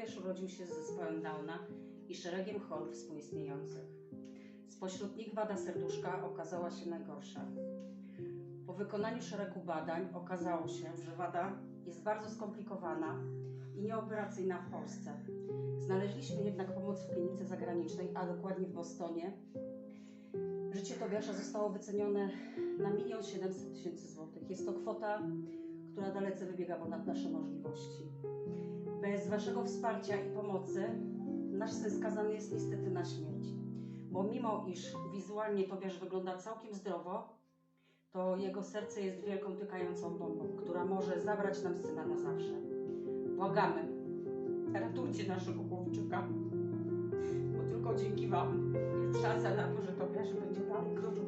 Tobiasz urodził się z zespołem Downa i szeregiem chorób współistniejących. Spośród nich wada serduszka okazała się najgorsza. Po wykonaniu szeregu badań okazało się, że wada jest bardzo skomplikowana i nieoperacyjna w Polsce. Znaleźliśmy jednak pomoc w klinice zagranicznej, a dokładnie w Bostonie. Życie Tobiasza zostało wycenione na 1 700 tysięcy złotych. Jest to kwota, która dalece wybiega ponad nasze możliwości. Waszego wsparcia i pomocy nasz syn skazany jest niestety na śmierć. Bo mimo iż wizualnie Tobiasz wygląda całkiem zdrowo, to jego serce jest wielką tykającą bombą, która może zabrać nam syna na zawsze. Błagamy, ratujcie naszego chłopczyka, bo tylko dzięki Wam jest szansa na to, że Tobiasz będzie dalej kroczył